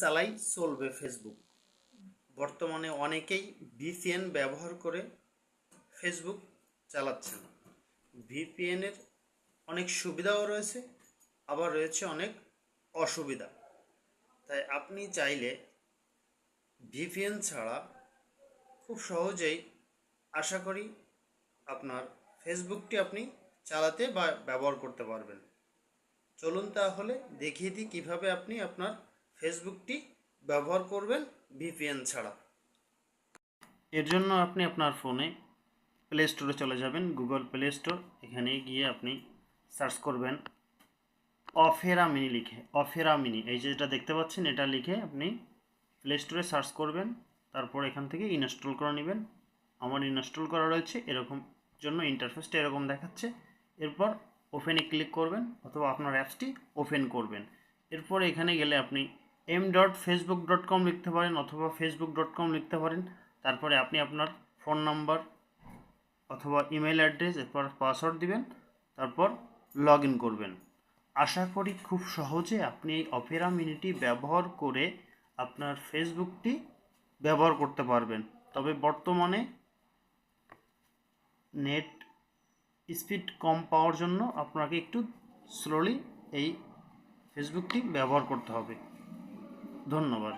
চালাই চলবে ফেসবুক বর্তমানে অনেকেই ভিপিএন ব্যবহার করে ফেসবুক চালাচ্ছেন। ভিপিএনের অনেক সুবিধাও রয়েছে, আবার রয়েছে অনেক অসুবিধা। তাই আপনি চাইলে ভিপিএন ছাড়া খুব সহজেই আশা করি আপনার ফেসবুকটি আপনি চালাতে বা ব্যবহার করতে পারবেন। চলুন তাহলে দেখিয়ে দিই কীভাবে আপনি আপনার ফেসবুকটি ব্যবহার করবেন ভিপিএন ছাড়া। এর জন্য আপনি আপনার ফোনে প্লে স্টোরে চলে যাবেন, গুগল প্লে স্টোর। এখানে গিয়ে আপনি সার্চ করবেন অফেরা মিনি লিখে, অফেরা মিনি। এই যেটা দেখতে পাচ্ছেন, এটা লিখে আপনি প্লে স্টোরে সার্চ করবেন, তারপর এখান থেকে ইনস্টল করে নেবেন। আমার ইনস্টল করা রয়েছে, এরকম জন্য ইন্টারফেসটা এরকম দেখাচ্ছে। এরপর ওপেনে ক্লিক করবেন, অথবা আপনার অ্যাপসটি ওপেন করবেন। এরপর এখানে গেলে আপনি M dot Facebook dot com লিখতে পারেন অথবা ফেসবুক ডট কম লিখতে পারেন। তারপরে আপনি আপনার ফোন নাম্বার অথবা ইমেল অ্যাড্রেস এরপর পাসওয়ার্ড দিবেন, তারপর লগ ইন করবেন। আশা করি খুব সহজে আপনি এই অপেরা মিনিটি ব্যবহার করে আপনার ফেসবুকটি ব্যবহার করতে পারবেন। তবে বর্তমানে নেট স্পিড কম পাওয়ার জন্য আপনাকে একটু স্লোলি এই ফেসবুকটি ব্যবহার করতে হবে। ধন্যবাদ।